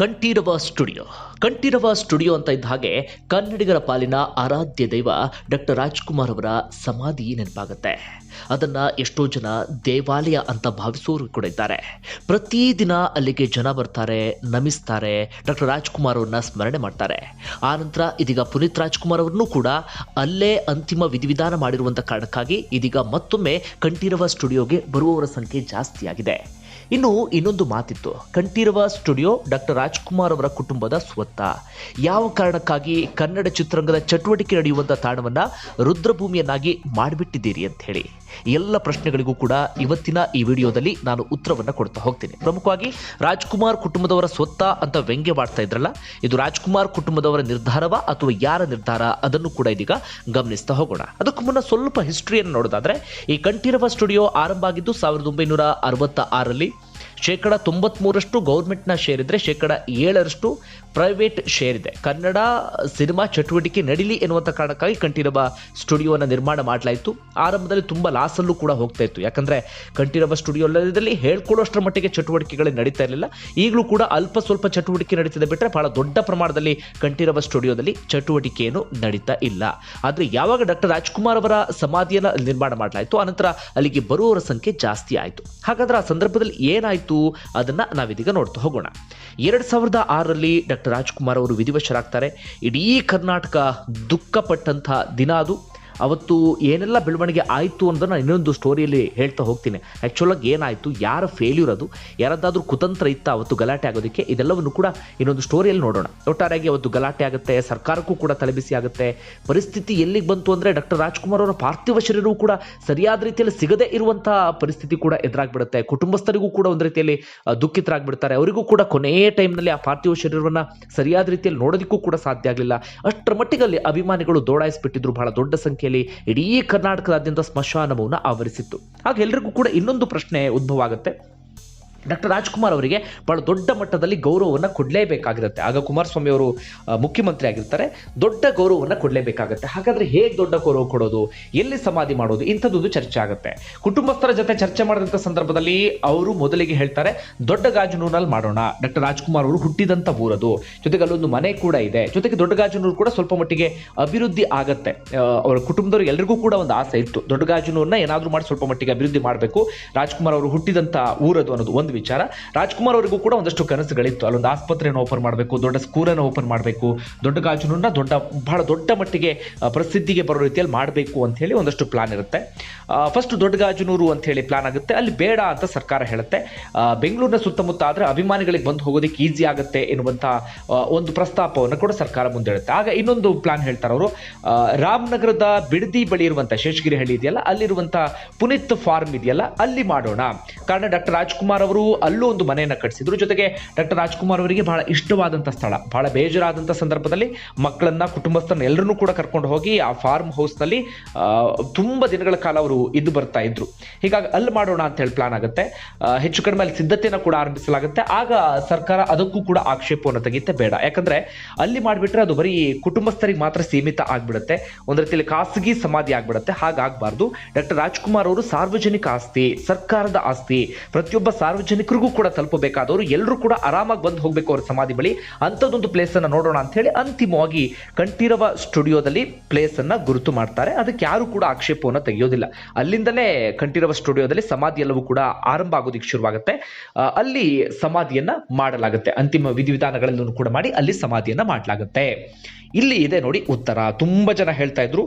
Kanteerava studio. Kanteerava studio ಅಂತ ಇದ್ದ ಹಾಗೆ ಕನ್ನಡಿಗರ ಪಾಲಿನ ಆರಾಧ್ಯ ದೈವ ಡಾಕ್ಟರ್ ರಾಜ್ಕುಮಾರ್ ಅವರ ಸಮಾಧಿ ನೆನಪಾಗುತ್ತೆ. ಅದನ್ನ ಎಷ್ಟೋ ಜನ ದೇವಾಲಯ ಅಂತ ಭಾವಿಸೋರು ಕೂಡ ಇದ್ದಾರೆ. ಪ್ರತಿದಿನ ಅಲ್ಲಿಗೆ ಜನ ಬರ್ತಾರೆ, ನಮಿಸ್ತಾರೆ, ಡಾಕ್ಟರ್ ರಾಜ್ಕುಮಾರ್ ಅವ್ರನ್ನ ಸ್ಮರಣೆ ಮಾಡ್ತಾರೆ. ಆ ನಂತರ ಇದೀಗ ಪುನೀತ್ ರಾಜ್ಕುಮಾರ್ ಅವರನ್ನು ಕೂಡ ಅಲ್ಲೇ ಅಂತಿಮ ವಿಧಿವಿಧಾನ ಮಾಡಿರುವಂಥ ಕಾರಣಕ್ಕಾಗಿ ಇದೀಗ ಮತ್ತೊಮ್ಮೆ ಕಂಠೀರವ ಸ್ಟುಡಿಯೋಗೆ ಬರುವವರ ಸಂಖ್ಯೆ ಜಾಸ್ತಿಯಾಗಿದೆ. ಇನ್ನು ಇನ್ನೊಂದು ಮಾತಿತ್ತು. ಕಂಠೀರವ ಸ್ಟುಡಿಯೋ ಡಾಕ್ಟರ್ ರಾಜ್ಕುಮಾರ್ ಅವರ ಕುಟುಂಬದ ಸ್ವತ್ತ. ಯಾವ ಕಾರಣಕ್ಕಾಗಿ ಕನ್ನಡ ಚಿತ್ರರಂಗದ ಚಟುವಟಿಕೆ ನಡೆಯುವಂಥ ತಾಣವನ್ನ ರುದ್ರಭೂಮಿಯನ್ನಾಗಿ ಮಾಡಿಬಿಟ್ಟಿದ್ದೀರಿ ಅಂತ ಹೇಳಿ. ಎಲ್ಲ ಪ್ರಶ್ನೆಗಳಿಗೂ ಕೂಡ ಇವತ್ತಿನ ಈ ವಿಡಿಯೋದಲ್ಲಿ ನಾನು ಉತ್ತರವನ್ನು ಕೊಡ್ತಾ ಹೋಗ್ತೀನಿ. ಪ್ರಮುಖವಾಗಿ, ರಾಜ್ಕುಮಾರ್ ಕುಟುಂಬದವರ ಸ್ವತ್ತ ಅಂತ ವ್ಯಂಗ್ಯ ಮಾಡ್ತಾ ಇದ್ರಲ್ಲ, ಇದು ರಾಜ್ಕುಮಾರ್ ಕುಟುಂಬದವರ ನಿರ್ಧಾರವ ಅಥವಾ ಯಾರ ನಿರ್ಧಾರ ಅದನ್ನು ಕೂಡ ಇದೀಗ ಗಮನಿಸ್ತಾ ಹೋಗೋಣ. ಅದಕ್ಕೂ ಮುನ್ನ ಸ್ವಲ್ಪ ಹಿಸ್ಟ್ರಿಯನ್ನು ನೋಡೋದಾದ್ರೆ, ಈ ಕಂಠೀರವ ಸ್ಟುಡಿಯೋ ಆರಂಭ ಆಗಿದ್ದು ಸಾವಿರದ ಒಂಬೈನೂರ ಅರವತ್ತ ಆರಲ್ಲಿ ಶೇಕಡ ತೊಂಬತ್ಮೂರಷ್ಟು ಗೌರ್ಮೆಂಟ್ನ ಶೇರ್ ಇದ್ರೆ ಶೇಕಡ ಏಳರಷ್ಟು ಪ್ರೈವೇಟ್ ಶೇರ್ ಇದೆ. ಕನ್ನಡ ಸಿನಿಮಾ ಚಟುವಟಿಕೆ ನಡೀಲಿ ಎನ್ನುವಂಥ ಕಾರಣಕ್ಕಾಗಿ ಕಂಠೀರವ ಸ್ಟುಡಿಯೋನ ನಿರ್ಮಾಣ ಮಾಡಲಾಯಿತು. ಆರಂಭದಲ್ಲಿ ತುಂಬ ಲಾಸಲ್ಲೂ ಕೂಡ ಹೋಗ್ತಾ ಇತ್ತು. ಯಾಕಂದ್ರೆ ಕಂಠೀರವ ಸ್ಟುಡಿಯೋದಲ್ಲಿ ಹೇಳ್ಕೊಳ್ಳೋಷ್ಟರ ಮಟ್ಟಿಗೆ ಚಟುವಟಿಕೆಗಳು ನಡೀತಾ ಇರಲಿಲ್ಲ. ಈಗಲೂ ಕೂಡ ಅಲ್ಪ ಸ್ವಲ್ಪ ಚಟುವಟಿಕೆ ನಡೀತಿದೆ ಬಿಟ್ಟರೆ ಬಹಳ ದೊಡ್ಡ ಪ್ರಮಾಣದಲ್ಲಿ ಕಂಠೀರವ ಸ್ಟುಡಿಯೋದಲ್ಲಿ ಚಟುವಟಿಕೆಯನ್ನು ನಡೀತಾ ಇಲ್ಲ. ಆದರೆ ಯಾವಾಗ ಡಾಕ್ಟರ್ ರಾಜ್ಕುಮಾರ್ ಅವರ ಸಮಾಧಿಯನ್ನು ನಿರ್ಮಾಣ ಮಾಡಲಾಯಿತು, ಆನಂತರ ಅಲ್ಲಿಗೆ ಬರುವವರ ಸಂಖ್ಯೆ ಜಾಸ್ತಿ ಆಯಿತು. ಹಾಗಾದರೆ ಆ ಸಂದರ್ಭದಲ್ಲಿ ಏನಾಯಿತು? ಅದನ್ನ ನಾವಿದೀಗ ನೋಡ್ತಾ ಹೋಗೋಣ. ಎರಡು ಸಾವಿರದ ಆರರಲ್ಲಿ ಡಾಕ್ಟರ್ ರಾಜ್ಕುಮಾರ್ ಅವರು ವಿಧಿವಶರಾಗ್ತಾರೆ. ಇಡೀ ಕರ್ನಾಟಕ ದುಃಖಪಟ್ಟಂಥ ದಿನ ಅದು. ಅವತ್ತು ಏನೆಲ್ಲ ಬೆಳವಣಿಗೆ ಆಯಿತು ಅನ್ನೋದನ್ನ ಇನ್ನೊಂದು ಸ್ಟೋರಿಯಲ್ಲಿ ಹೇಳ್ತಾ ಹೋಗ್ತೀನಿ. ಆ್ಯಕ್ಚುಲಾಗಿ ಏನಾಯಿತು, ಯಾರ ಫೇಲ್ಯೂರ್ ಅದು, ಯಾರದ್ದಾದ್ರೂ ಕುತಂತ್ರ ಇತ್ತ ಅವತ್ತು ಗಲಾಟೆ ಆಗೋದಕ್ಕೆ, ಇದೆಲ್ಲವನ್ನು ಕೂಡ ಇನ್ನೊಂದು ಸ್ಟೋರಿಯಲ್ಲಿ ನೋಡೋಣ. ಒಟ್ಟಾರೆಯಾಗಿ ಅವತ್ತು ಗಲಾಟೆ ಆಗುತ್ತೆ, ಸರ್ಕಾರಕ್ಕೂ ಕೂಡ ತಲೆಬಿಸಿ ಆಗುತ್ತೆ. ಪರಿಸ್ಥಿತಿ ಎಲ್ಲಿಗೆ ಬಂತು ಅಂದರೆ ಡಾಕ್ಟರ್ ರಾಜ್ಕುಮಾರ್ ಅವರ ಪಾರ್ಥಿವ ಶರೀರವೂ ಕೂಡ ಸರಿಯಾದ ರೀತಿಯಲ್ಲಿ ಸಿಗದೇ ಇರುವಂತಹ ಪರಿಸ್ಥಿತಿ ಕೂಡ ಎದುರಾಗ್ಬಿಡುತ್ತೆ. ಕುಟುಂಬಸ್ಥರಿಗೂ ಕೂಡ ಒಂದು ರೀತಿಯಲ್ಲಿ ದುಃಖಿತರಾಗ್ಬಿಡ್ತಾರೆ. ಅವರಿಗೂ ಕೂಡ ಕೊನೆಯ ಟೈಮ್ನಲ್ಲಿ ಆ ಪಾರ್ಥಿವ ಶರೀರವನ್ನು ಸರಿಯಾದ ರೀತಿಯಲ್ಲಿ ನೋಡೋದಕ್ಕೂ ಕೂಡ ಸಾಧ್ಯ ಆಗಲಿಲ್ಲ. ಅಷ್ಟರ ಮಟ್ಟಿಗೆ ಅಲ್ಲಿ ಅಭಿಮಾನಿಗಳು ದೋಡಾಯಿಸ್ಬಿಟ್ಟಿದ್ರು. ಬಹಳ ದೊಡ್ಡ ಸಂಖ್ಯೆಯಲ್ಲಿ ಇಡೀ ಕರ್ನಾಟಕದಾದ್ಯಂತ ಸ್ಮಶಾನವನ್ನು ಆವರಿಸಿತ್ತು. ಹಾಗೆ ಎಲ್ರಿಗೂ ಕೂಡ ಇನ್ನೊಂದು ಪ್ರಶ್ನೆ ಉದ್ಭವ ಆಗುತ್ತೆ. ಡಾಕ್ಟರ್ ರಾಜ್ಕುಮಾರ್ ಅವರಿಗೆ ಬಹಳ ದೊಡ್ಡ ಮಟ್ಟದಲ್ಲಿ ಗೌರವವನ್ನು ಕೊಡಲೇಬೇಕಾಗಿರುತ್ತೆ. ಆಗ ಕುಮಾರಸ್ವಾಮಿ ಅವರು ಮುಖ್ಯಮಂತ್ರಿ ಆಗಿರ್ತಾರೆ, ದೊಡ್ಡ ಗೌರವವನ್ನು ಕೊಡಲೇಬೇಕಾಗುತ್ತೆ. ಹಾಗಾದರೆ ಹೇಗೆ ದೊಡ್ಡ ಗೌರವ ಕೊಡೋದು? ಎಲ್ಲಿ ಸಮಾಧಿ ಮಾಡೋದು? ಇಂಥದ್ದೊಂದು ಚರ್ಚೆ ಆಗುತ್ತೆ. ಕುಟುಂಬಸ್ಥರ ಜೊತೆ ಚರ್ಚೆ ಮಾಡಿದಂಥ ಸಂದರ್ಭದಲ್ಲಿ ಅವರು ಮೊದಲಿಗೆ ಹೇಳ್ತಾರೆ, ದೊಡ್ಡ ಗಾಜನೂರಲ್ಲಿ ಮಾಡೋಣ. ಡಾಕ್ಟರ್ ರಾಜ್ಕುಮಾರ್ ಅವರು ಹುಟ್ಟಿದಂಥ ಊರದು. ಜೊತೆಗೆ ಅಲ್ಲೊಂದು ಮನೆ ಕೂಡ ಇದೆ. ಜೊತೆಗೆ ದೊಡ್ಡ ಗಾಜನೂರು ಕೂಡ ಸ್ವಲ್ಪ ಮಟ್ಟಿಗೆ ಅಭಿವೃದ್ಧಿ ಆಗುತ್ತೆ. ಅವರ ಕುಟುಂಬದವರು ಎಲ್ರಿಗೂ ಕೂಡ ಒಂದು ಆಸೆ ಇತ್ತು. ದೊಡ್ಡ ಗಾಜನೂರನ್ನ ಏನಾದರೂ ಮಾಡಿ ಸ್ವಲ್ಪ ಮಟ್ಟಿಗೆ ಅಭಿವೃದ್ಧಿ ಮಾಡಬೇಕು. ರಾಜ್ಕುಮಾರ್ ಅವರು ಹುಟ್ಟಿದಂಥ ಊರದು ಅನ್ನೋದು ಒಂದು ವಿಚಾರ. ರಾಜ್ಕುಮಾರ್ ಅವರಿಗೂ ಕೂಡ ಒಂದಷ್ಟು ಕನಸುಗಳಿತ್ತು. ಅಲ್ಲೊಂದು ಆಸ್ಪತ್ರೆಯನ್ನು ಓಪನ್ ಮಾಡಬೇಕು, ದೊಡ್ಡ ಸ್ಕೂಲನ್ನು ಓಪನ್ ಮಾಡಬೇಕು, ದೊಡ್ಡ ಗಾಜನೂರನ್ನ ದೊಡ್ಡ, ಬಹಳ ದೊಡ್ಡ ಮಟ್ಟಿಗೆ ಪ್ರಸಿದ್ಧಿಗೆ ಬರೋ ರೀತಿಯಲ್ಲಿ ಮಾಡಬೇಕು ಅಂತ ಹೇಳಿ ಒಂದಷ್ಟು ಪ್ಲಾನ್ ಇರುತ್ತೆ. ಫಸ್ಟ್ ದೊಡ್ಡ ಗಾಜುನೂರು ಅಂತ ಹೇಳಿ ಪ್ಲಾನ್ ಆಗುತ್ತೆ. ಅಲ್ಲಿ ಬೇಡ ಅಂತ ಸರ್ಕಾರ ಹೇಳುತ್ತೆ. ಬೆಂಗಳೂರಿನ ಸುತ್ತಮುತ್ತ ಆದ್ರೆ ಅಭಿಮಾನಿಗಳಿಗೆ ಬಂದು ಹೋಗೋದಕ್ಕೆ ಈಸಿ ಆಗುತ್ತೆ ಎನ್ನುವಂಥ ಒಂದು ಪ್ರಸ್ತಾಪವನ್ನು ಕೂಡ ಸರ್ಕಾರ ಮುಂದೆ ಇಡುತ್ತೆ ಆಗ ಇನ್ನೊಂದು ಪ್ಲಾನ್ ಹೇಳ್ತಾರೆ ಅವರು. ರಾಮನಗರದ ಬಿಡದಿ ಬಳಿ ಇರುವಂಥ ಶೇಷಗಿರಿ ಹಳ್ಳಿ ಇದೆಯಲ್ಲ, ಅಲ್ಲಿರುವಂಥ ಪುನೀತ್ ಫಾರ್ಮ್ ಇದೆಯಲ್ಲ, ಅಲ್ಲಿ ಮಾಡೋಣ. ಕಾರಣ ಡಾಕ್ಟರ್ ರಾಜ್ಕುಮಾರ್ ಅವರು ಅಲ್ಲೂ ಒಂದು ಮನೆಯನ್ನು ಕಟ್ಟಿಸಿದ್ರು ಜೊತೆಗೆ ಡಾಕ್ಟರ್ ರಾಜ್ಕುಮಾರ್ ಅವರಿಗೆ ಬಹಳ ಇಷ್ಟವಾದಂಥ ಸ್ಥಳ. ಬಹಳ ಬೇಜಾರಾದಂಥ ಸಂದರ್ಭದಲ್ಲಿ ಮಕ್ಕಳನ್ನ, ಕುಟುಂಬಸ್ಥರನ್ನ ಎಲ್ಲರನ್ನೂ ಕೂಡ ಕರ್ಕೊಂಡು ಹೋಗಿ ಆ ಫಾರ್ಮ್ ಹೌಸ್ನಲ್ಲಿ ತುಂಬ ದಿನಗಳ ಕಾಲ ಅವರು ಇದ್ದು ಬರ್ತಾ ಇದ್ರು. ಹೀಗಾಗಿ ಅಲ್ಲಿ ಮಾಡೋಣ ಅಂತ ಹೇಳಿ ಪ್ಲಾನ್ ಆಗುತ್ತೆ. ಹೆಚ್ಚು ಕಡಿಮೆ ಅಲ್ಲಿ ಸಿದ್ಧತೆಯನ್ನು ಕೂಡ ಆರಂಭಿಸಲಾಗುತ್ತೆ. ಆಗ ಸರ್ಕಾರ ಅದಕ್ಕೂ ಕೂಡ ಆಕ್ಷೇಪವನ್ನು ತೆಗೆಯುತ್ತೆ. ಬೇಡ. ಯಾಕಂದ್ರೆ ಅಲ್ಲಿ ಮಾಡಿಬಿಟ್ರೆ ಅದು ಬರೀ ಕುಟುಂಬಸ್ಥರಿಗೆ ಮಾತ್ರ ಸೀಮಿತ ಆಗ್ಬಿಡುತ್ತೆ. ಒಂದು ರೀತಿಯಲ್ಲಿ ಖಾಸಗಿ ಸಮಾಧಿ ಆಗ್ಬಿಡುತ್ತೆ. ಹಾಗಾಗಬಾರ್ದು. ಡಾಕ್ಟರ್ ರಾಜ್ಕುಮಾರ್ ಅವರು ಸಾರ್ವಜನಿಕ ಆಸ್ತಿ, ಸರ್ಕಾರದ ಆಸ್ತಿ, ಪ್ರತಿಯೊಬ್ಬ ಸಾರ್ವಜನಿಕರಿಗೂ ಕೂಡ ತಲುಪಬೇಕಾದವರು ಎಲ್ಲರೂ ಕೂಡ ಆರಾಮಾಗಿ ಬಂದು ಹೋಗಬೇಕು ಅವ್ರ ಸಮಾಧಿ ಬಳಿ. ಅಂಥದ್ದೊಂದು ಪ್ಲೇಸನ್ನು ನೋಡೋಣ ಅಂತ ಹೇಳಿ ಅಂತಿಮವಾಗಿ ಕಂಠೀರವ ಸ್ಟುಡಿಯೋದಲ್ಲಿ ಪ್ಲೇಸನ್ನು ಗುರುತು ಮಾಡ್ತಾರೆ. ಅದಕ್ಕೆ ಯಾರು ಕೂಡ ಆಕ್ಷೇಪವನ್ನು ತೆಗೆಯೋದಿಲ್ಲ. ಅಲ್ಲಿಂದಲೇ ಕಂಠೀರವ ಸ್ಟುಡಿಯೋದಲ್ಲಿ ಸಮಾಧಿ ಎಲ್ಲವೂ ಕೂಡ ಆರಂಭ ಆಗೋದಿಕ್ಕೆ ಶುರುವಾಗುತ್ತೆ. ಅಲ್ಲಿ ಸಮಾಧಿಯನ್ನ ಮಾಡಲಾಗುತ್ತೆ. ಅಂತಿಮ ವಿಧಿವಿಧಾನಗಳಲ್ಲೂ ಕೂಡ ಮಾಡಿ ಅಲ್ಲಿ ಸಮಾಧಿಯನ್ನ ಮಾಡಲಾಗುತ್ತೆ. ಇಲ್ಲಿ ಇದೆ ನೋಡಿ ಉತ್ತರ. ತುಂಬಾ ಜನ ಹೇಳ್ತಾ ಇದ್ರು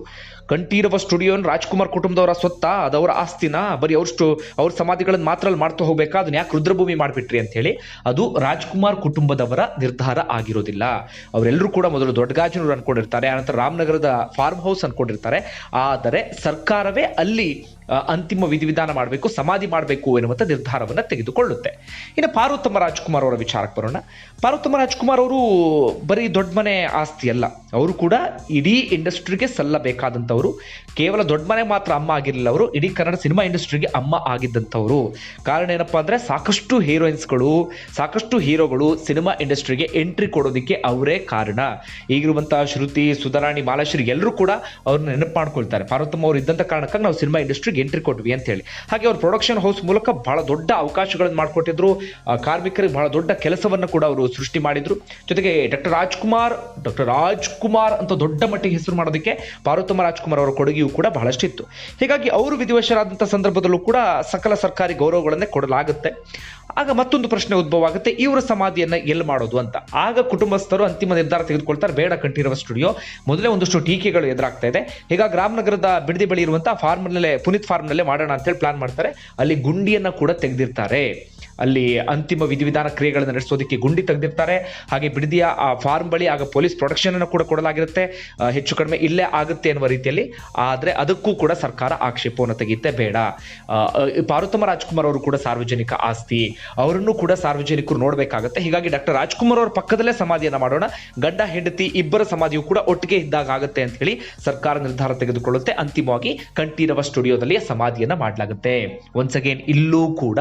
ಕಂಠೀರವ ಸ್ಟುಡಿಯೋ ರಾಜ್ಕುಮಾರ್ ಕುಟುಂಬದವರ ಸ್ವತ್ತ ಅದವರ ಆಸ್ತಿನ? ಬರೀ ಅವ್ರ ಸ್ಟು, ಅವ್ರ ಸಮಾಧಿಗಳನ್ನು ಮಾತ್ರ ಮಾಡ್ತಾ ಹೋಗ್ಬೇಕಾ? ಅದನ್ನ ಯಾಕೆ ರುದ್ರಭೂಮಿ ಮಾಡಿಬಿಟ್ರಿ ಅಂತ ಹೇಳಿ ಅದು ರಾಜ್ಕುಮಾರ್ ಕುಟುಂಬದವರ ನಿರ್ಧಾರ ಆಗಿರೋದಿಲ್ಲ. ಅವರೆಲ್ಲರೂ ಕೂಡ ಮೊದಲು ದೊಡ್ಡಗಾಜನೂರು ಅನ್ಕೊಂಡಿರ್ತಾರೆ ಆನಂತರ ರಾಮನಗರದ ಫಾರ್ಮ್ ಹೌಸ್ ಅನ್ಕೊಂಡಿರ್ತಾರೆ. ಆದರೆ ಸರ್ಕಾರವೇ ಅಲ್ಲಿ ಅಂತಿಮ ವಿಧಿವಿಧಾನ ಮಾಡಬೇಕು, ಸಮಾಧಿ ಮಾಡಬೇಕು ಎನ್ನುವಂಥ ನಿರ್ಧಾರವನ್ನು ತೆಗೆದುಕೊಳ್ಳುತ್ತೆ. ಇನ್ನು ಪಾರ್ವತಮ್ಮ ರಾಜ್ಕುಮಾರ್ ಅವರ ವಿಚಾರಕ್ಕೆ ಬರೋಣ. ಪಾರ್ವತಮ್ಮ ರಾಜ್ಕುಮಾರ್ ಅವರು ಬರೀ ದೊಡ್ಡ ಮನೆ ಆಸ್ತಿ ಅಲ್ಲ. ಅವರು ಕೂಡ ಇಡೀ ಇಂಡಸ್ಟ್ರಿಗೆ ಸಲ್ಲಬೇಕಾದಂಥವ್ರು ಕೇವಲ ದೊಡ್ಡ ಮನೆ ಮಾತ್ರ ಅಮ್ಮ ಆಗಿರಲಿಲ್ಲ ಅವರು, ಇಡೀ ಕನ್ನಡ ಸಿನಿಮಾ ಇಂಡಸ್ಟ್ರಿಗೆ ಅಮ್ಮ ಆಗಿದ್ದಂಥವ್ರು. ಕಾರಣ ಏನಪ್ಪಾ ಅಂದರೆ ಸಾಕಷ್ಟು ಹೀರೋಯಿನ್ಸ್ಗಳು, ಸಾಕಷ್ಟು ಹೀರೋಗಳು ಸಿನಿಮಾ ಇಂಡಸ್ಟ್ರಿಗೆ ಎಂಟ್ರಿ ಕೊಡೋದಕ್ಕೆ ಅವರೇ ಕಾರಣ. ಈಗಿರುವಂಥ ಶ್ರುತಿ, ಸುಧಾರಾಣಿ, ಮಾಲಾಶ್ರೀ ಎಲ್ಲರೂ ಕೂಡ ಅವ್ರನ್ನ ನೆನಪು ಮಾಡ್ಕೊಳ್ತಾರೆ. ಪಾರ್ವತಮ್ಮ ಅವರು ಇದ್ದಂಥ ಕಾರಣಕ್ಕಾಗಿ ನಾವು ಸಿನಿಮಾ ಇಂಡಸ್ಟ್ರಿಗೆ ಎಂಟ್ರಿ ಕೊಟ್ವಿ ಅಂತ ಹೇಳಿ. ಹಾಗೆ ಅವ್ರು ಪ್ರೊಡಕ್ಷನ್ ಹೌಸ್ ಮೂಲಕ ಬಹಳ ದೊಡ್ಡ ಅವಕಾಶಗಳನ್ನು ಮಾಡಿಕೊಟ್ಟಿದ್ರು. ಕಾರ್ಮಿಕರಿಗೆ ಬಹಳ ದೊಡ್ಡ ಕೆಲಸವನ್ನು ಕೂಡ ಅವರು ಸೃಷ್ಟಿ ಮಾಡಿದ್ರು. ಜೊತೆಗೆ ಡಾಕ್ಟರ್ ರಾಜ್ಕುಮಾರ್, ಡಾಕ್ಟರ್ ರಾಜ್ಕುಮಾರ್ ಅಂತ ದೊಡ್ಡ ಮಟ್ಟಿಗೆ ಹೆಸರು ಮಾಡೋದಕ್ಕೆ ಪಾರ್ವತಮ್ಮ ರಾಜ್ಕುಮಾರ್ ಅವರ ಕೊಡುಗೆಯೂ ಕೂಡ ಬಹಳಷ್ಟು ಇತ್ತು. ಹೀಗಾಗಿ ಅವರು ವಿಧಿವಶರಾದಂಥ ಸಂದರ್ಭದಲ್ಲೂ ಕೂಡ ಸಕಲ ಸರ್ಕಾರಿ ಗೌರವಗಳನ್ನೇ ಕೊಡಲಾಗುತ್ತೆ. ಆಗ ಮತ್ತೊಂದು ಪ್ರಶ್ನೆ ಉದ್ಭವ ಆಗುತ್ತೆ ಇವರ ಸಮಾಧಿಯನ್ನ ಎಲ್ಲಿ ಮಾಡೋದು ಅಂತ. ಆಗ ಕುಟುಂಬಸ್ಥರು ಅಂತಿಮ ನಿರ್ಧಾರ ತೆಗೆದುಕೊಳ್ತಾರೆ, ಬೇಡ ಕಂಠೀರವ ಸ್ಟುಡಿಯೋ. ಮೊದಲೇ ಒಂದಷ್ಟು ಟೀಕೆಗಳು ಎದುರಾಗ್ತಾ ಇದೆ. ಹೀಗಾಗಿ ರಾಮನಗರದ ಬಿಡದಿ ಬಳಿ ಇರುವಂತಹ ಫಾರ್ಮ್ನಲ್ಲೇ ಪುನೀತ್ ಫಾರ್ಮ್ನಲ್ಲೇ ಮಾಡೋಣ ಅಂತೇಳಿ ಪ್ಲಾನ್ ಮಾಡ್ತಾರೆ. ಅಲ್ಲಿ ಗುಂಡಿಯನ್ನ ಕೂಡ ತೆಗೆದಿರ್ತಾರೆ. ಅಲ್ಲಿ ಅಂತಿಮ ವಿಧಿವಿಧಾನ ಕ್ರಿಯೆಗಳನ್ನು ನಡೆಸೋದಕ್ಕೆ ಗುಂಡಿ ತೆಗೆದಿರ್ತಾರೆ. ಹಾಗೆ ಬಿಡದಿಯ, ಆ ಫಾರ್ಮ್ ಬಳಿ ಆಗ ಪೊಲೀಸ್ ಪ್ರೊಟೆಕ್ಷನ್ ಅನ್ನು ಕೂಡ ಕೊಡಲಾಗಿರುತ್ತೆ. ಹೆಚ್ಚು ಕಡಿಮೆ ಇಲ್ಲೇ ಆಗುತ್ತೆ ಎನ್ನುವ ರೀತಿಯಲ್ಲಿ. ಆದ್ರೆ ಅದಕ್ಕೂ ಕೂಡ ಸರ್ಕಾರ ಆಕ್ಷೇಪವನ್ನು ತೆಗೆಯುತ್ತೆ, ಬೇಡ. ಪಾರ್ವತಮ್ಮ ರಾಜ್ಕುಮಾರ್ ಅವರು ಕೂಡ ಸಾರ್ವಜನಿಕ ಆಸ್ತಿ. ಅವರನ್ನು ಕೂಡ ಸಾರ್ವಜನಿಕರು ನೋಡಬೇಕಾಗುತ್ತೆ. ಹೀಗಾಗಿ ಡಾಕ್ಟರ್ ರಾಜ್ಕುಮಾರ್ ಅವರ ಪಕ್ಕದಲ್ಲೇ ಸಮಾಧಿಯನ್ನು ಮಾಡೋಣ. ಗಂಡ, ಹೆಂಡತಿ, ಇಬ್ಬರ ಸಮಾಧಿಯು ಕೂಡ ಒಟ್ಟಿಗೆ ಇದ್ದಾಗ ಆಗುತ್ತೆ ಅಂತ ಹೇಳಿ ಸರ್ಕಾರ ನಿರ್ಧಾರ ತೆಗೆದುಕೊಳ್ಳುತ್ತೆ. ಅಂತಿಮವಾಗಿ ಕಂಠೀರವ ಸ್ಟುಡಿಯೋದಲ್ಲಿ ಸಮಾಧಿಯನ್ನು ಮಾಡಲಾಗುತ್ತೆ. ಒನ್ಸ್ ಅಗೇನ್ ಇಲ್ಲೂ ಕೂಡ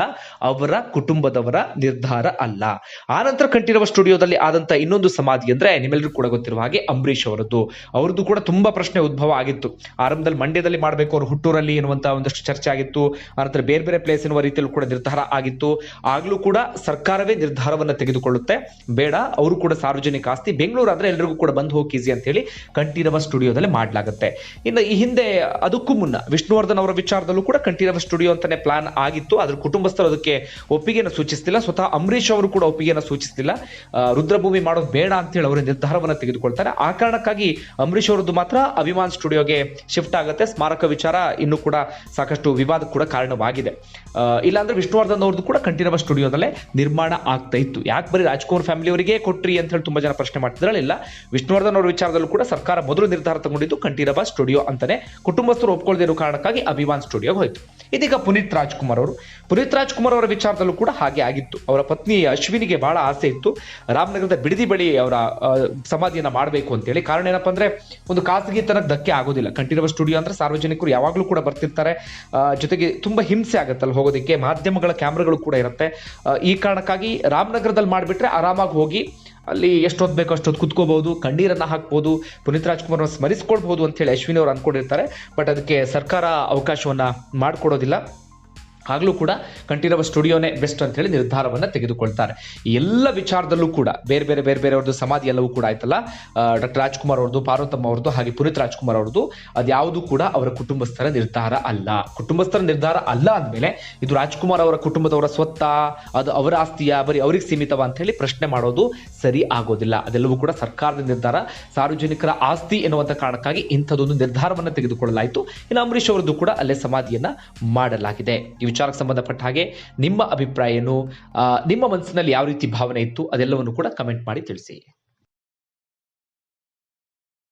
ಅವರ ಕುಟುಂಬದವರ ನಿರ್ಧಾರ ಅಲ್ಲ. ಆನಂತರ ಕಂಠೀರವ ಸ್ಟುಡಿಯೋದಲ್ಲಿ ಆದಂತ ಇನ್ನೊಂದು ಸಮಾಧಿ ಅಂದ್ರೆ ನಿಮ್ಮೆಲ್ಲರೂ ಕೂಡ ಗೊತ್ತಿರುವ ಹಾಗೆ ಅಂಬರೀಷ್ ಅವರದ್ದು. ಅವ್ರದ್ದು ಕೂಡ ತುಂಬಾ ಪ್ರಶ್ನೆ ಉದ್ಭವ ಆಗಿತ್ತು. ಆರಂಭದಲ್ಲಿ ಮಂಡ್ಯದಲ್ಲಿ ಮಾಡಬೇಕು ಅವರು ಹುಟ್ಟೂರಲ್ಲಿ ಎನ್ನುವಂತ ಒಂದಷ್ಟು ಚರ್ಚೆ ಆಗಿತ್ತು. ಆನಂತರ ಬೇರೆ ಬೇರೆ ಪ್ಲೇಸ್ ಎನ್ನುವ ರೀತಿಯಲ್ಲಿ ಕೂಡ ನಿರ್ಧಾರ ಆಗಿತ್ತು. ಆಗ್ಲೂ ಕೂಡ ಸರ್ಕಾರವೇ ನಿರ್ಧಾರವನ್ನ ತೆಗೆದುಕೊಳ್ಳುತ್ತೆ. ಬೇಡ, ಅವರು ಕೂಡ ಸಾರ್ವಜನಿಕ ಆಸ್ತಿ. ಬೆಂಗಳೂರು ಆದ್ರೆ ಎಲ್ರಿಗೂ ಕೂಡ ಬಂದು ಹೋಗಿ ಈಸಿ ಅಂತ ಹೇಳಿ ಕಂಠೀರವ ಸ್ಟುಡಿಯೋದಲ್ಲಿ ಮಾಡಲಾಗುತ್ತೆ. ಇನ್ನು ಈ ಹಿಂದೆ ಅದಕ್ಕೂ ಮುನ್ನ ವಿಷ್ಣುವರ್ಧನ್ ಅವರ ವಿಚಾರದಲ್ಲೂ ಕೂಡ ಕಂಠೀರವ ಸ್ಟುಡಿಯೋ ಅಂತಾನೆ ಪ್ಲಾನ್ ಆಗಿತ್ತು. ಅದ್ರ ಕುಟುಂಬಸ್ಥರು ಅದಕ್ಕೆ ಒಪ್ಪಿಗೆಯನ್ನು ಸೂಚಿಸ್ತಿಲ್ಲ. ಸ್ವತಃ ಅಂಬರೀಷ್ ಅವರು ಕೂಡ ಒಪ್ಪಿಗೆಯನ್ನು ಸೂಚಿಸ್ತಿಲ್ಲ. ರುದ್ರಭೂಮಿ ಮಾಡೋದು ಬೇಡ ಅಂತ ಹೇಳಿ ಅವರು ನಿರ್ಧಾರವನ್ನು ತೆಗೆದುಕೊಳ್ತಾರೆ. ಆ ಕಾರಣಕ್ಕಾಗಿ ಅಂಬರೀಷ್ ಅವರದ್ದು ಮಾತ್ರ ಅಭಿಮಾನ್ ಸ್ಟುಡಿಯೋಗೆ ಶಿಫ್ಟ್ ಆಗುತ್ತೆ. ಸ್ಮಾರಕ ವಿಚಾರ ಇನ್ನೂ ಕೂಡ ಸಾಕಷ್ಟು ವಿವಾದ ಕೂಡ ಕಾರಣವಾಗಿದೆ. ಇಲ್ಲಾಂದ್ರೆ ವಿಷ್ಣುವರ್ಧನ್ ಅವ್ರದ್ದು ಕೂಡ ಕಂಠೀರವ ಸ್ಟುಡಿಯೋದಲ್ಲೇ ನಿರ್ಮಾಣ ಆಗ್ತಾ ಇತ್ತು. ಯಾಕೆ ಬರೀ ರಾಜ್ಕುಮಾರ್ ಫ್ಯಾಮಿಲಿ ಅವರಿಗೆ ಕೊಟ್ರಿ ಅಂತ ಹೇಳಿ ತುಂಬಾ ಜನ ಪ್ರಶ್ನೆ ಮಾಡ್ತಿದ್ರಲ್ಲ ವಿಷ್ಣುವರ್ಧನ್ ಅವರ ವಿಚಾರದಲ್ಲೂ ಕೂಡ ಸರ್ಕಾರ ಮೊದಲು ನಿರ್ಧಾರ ತಗೊಂಡಿದ್ದು ಕಂಠೀರವ ಸ್ಟುಡಿಯೋ ಅಂತಾನೆ. ಕುಟುಂಬಸ್ಥರು ಒಪ್ಕೊಳ್ಳದಿರೋ ಕಾರಣಕ್ಕಾಗಿ ಅಭಿಮಾನ್ ಸ್ಟುಡಿಯೋಗೆ ಹೋಯ್ತು. ಇದೀಗ ಪುನೀತ್ ರಾಜ್ಕುಮಾರ್ ಅವರು. ಪುನೀತ್ ರಾಜ್ಕುಮಾರ್ ಅವರ ವಿಚಾರದಲ್ಲೂ ಕೂಡ ಹಾಗೆ ಆಗಿತ್ತು. ಅವರ ಪತ್ನಿ ಅಶ್ವಿನಿಗೆ ಬಹಳ ಆಸೆ ಇತ್ತು. ರಾಮನಗರದ ಬಿಡದಿ ಬಳಿ ಅವರ ಸಮಾಧಿಯನ್ನ ಮಾಡಬೇಕು ಅಂತೇಳಿ ಕಾರಣ ಏನಪ್ಪ ಅಂದ್ರೆ ಒಂದು ಖಾಸಗಿತನಕ್ಕೆ ಧಕ್ಕೆ ಆಗೋದಿಲ್ಲ. ಕಂಠೀರವ ಸ್ಟುಡಿಯೋ ಅಂದ್ರೆ ಸಾರ್ವಜನಿಕರು ಯಾವಾಗಲೂ ಕೂಡ ಬರ್ತಿರ್ತಾರೆ. ಜೊತೆಗೆ ತುಂಬಾ ಹಿಂಸೆ ಆಗುತ್ತೆ ಅಲ್ಲಿ ಹೋಗೋದಕ್ಕೆ. ಮಾಧ್ಯಮಗಳ ಕ್ಯಾಮ್ರಾಗಳು ಕೂಡ ಇರುತ್ತೆ. ಈ ಕಾರಣಕ್ಕಾಗಿ ರಾಮನಗರದಲ್ಲಿ ಮಾಡಿಬಿಟ್ರೆ ಆರಾಮಾಗಿ ಹೋಗಿ ಅಲ್ಲಿ ಎಷ್ಟು ಹೊತ್ತು ಬೇಕೋ ಅಷ್ಟೊತ್ತು ಕುತ್ಕೋಬಹುದು, ಕಣ್ಣೀರನ್ನು ಹಾಕ್ಬೋದು, ಪುನೀತ್ ರಾಜ್ಕುಮಾರ್ ಸ್ಮರಿಸ್ಕೊಳ್ಬಹುದು ಅಂತ ಹೇಳಿ ಅಶ್ವಿನಿ ಅವರು ಅಂದ್ಕೊಂಡಿರ್ತಾರೆ. ಬಟ್ ಅದಕ್ಕೆ ಸರ್ಕಾರ ಅವಕಾಶವನ್ನ ಮಾಡಿಕೊಡೋದಿಲ್ಲ. ಆಗ್ಲೂ ಕೂಡ ಕಂಠೀರವ ಸ್ಟುಡಿಯೋನೇ ಬೆಸ್ಟ್ ಅಂತ ಹೇಳಿ ನಿರ್ಧಾರವನ್ನು ತೆಗೆದುಕೊಳ್ತಾರೆ. ಎಲ್ಲ ವಿಚಾರದಲ್ಲೂ ಕೂಡ, ಬೇರೆ ಬೇರೆ ಬೇರೆ ಬೇರೆ ಅವ್ರದ್ದು ಸಮಾಧಿ ಎಲ್ಲವೂ ಕೂಡ ಆಯ್ತಲ್ಲ? ಡಾಕ್ಟರ್ ರಾಜ್ಕುಮಾರ್ ಅವ್ರದ್ದು, ಪಾರ್ವತಮ್ಮ ಅವ್ರದ್ದು, ಹಾಗೆ ಪುನೀತ್ ರಾಜ್ಕುಮಾರ್ ಅವ್ರದ್ದು ಅದ್ಯಾವುದು ಕೂಡ ಅವರ ಕುಟುಂಬಸ್ಥರ ನಿರ್ಧಾರ ಅಲ್ಲ. ಕುಟುಂಬಸ್ಥರ ನಿರ್ಧಾರ ಅಲ್ಲ ಅಂದಮೇಲೆ ಇದು ರಾಜ್ಕುಮಾರ್ ಅವರ ಕುಟುಂಬದವರ ಸ್ವತ್ತ, ಅದು ಅವರ ಆಸ್ತಿಯ, ಬರೀ ಅವ್ರಿಗೆ ಸೀಮಿತವ ಅಂತ ಹೇಳಿ ಪ್ರಶ್ನೆ ಮಾಡೋದು ಸರಿ ಆಗೋದಿಲ್ಲ. ಅದೆಲ್ಲವೂ ಕೂಡ ಸರ್ಕಾರದ ನಿರ್ಧಾರ. ಸಾರ್ವಜನಿಕರ ಆಸ್ತಿ ಎನ್ನುವಂಥ ಕಾರಣಕ್ಕಾಗಿ ಇಂಥದ್ದೊಂದು ನಿರ್ಧಾರವನ್ನು ತೆಗೆದುಕೊಳ್ಳಲಾಯಿತು. ಇನ್ನು ಅಂಬರೀಷ್ ಅವರದ್ದು ಕೂಡ ಅಲ್ಲೇ ಸಮಾಧಿಯನ್ನು ಮಾಡಲಾಗಿದೆ. ವಿಚಾರಕ್ಕೆ ಸಂಬಂಧಪಟ್ಟ ಹಾಗೆ ನಿಮ್ಮ ಅಭಿಪ್ರಾಯ ಏನು ನಿಮ್ಮ ಮನಸ್ಸಿನಲ್ಲಿ ಯಾವ ರೀತಿ ಭಾವನೆ ಇತ್ತು ಅದೆಲ್ಲವನ್ನು ಕೂಡ ಕಮೆಂಟ್ ಮಾಡಿ ತಿಳಿಸಿ.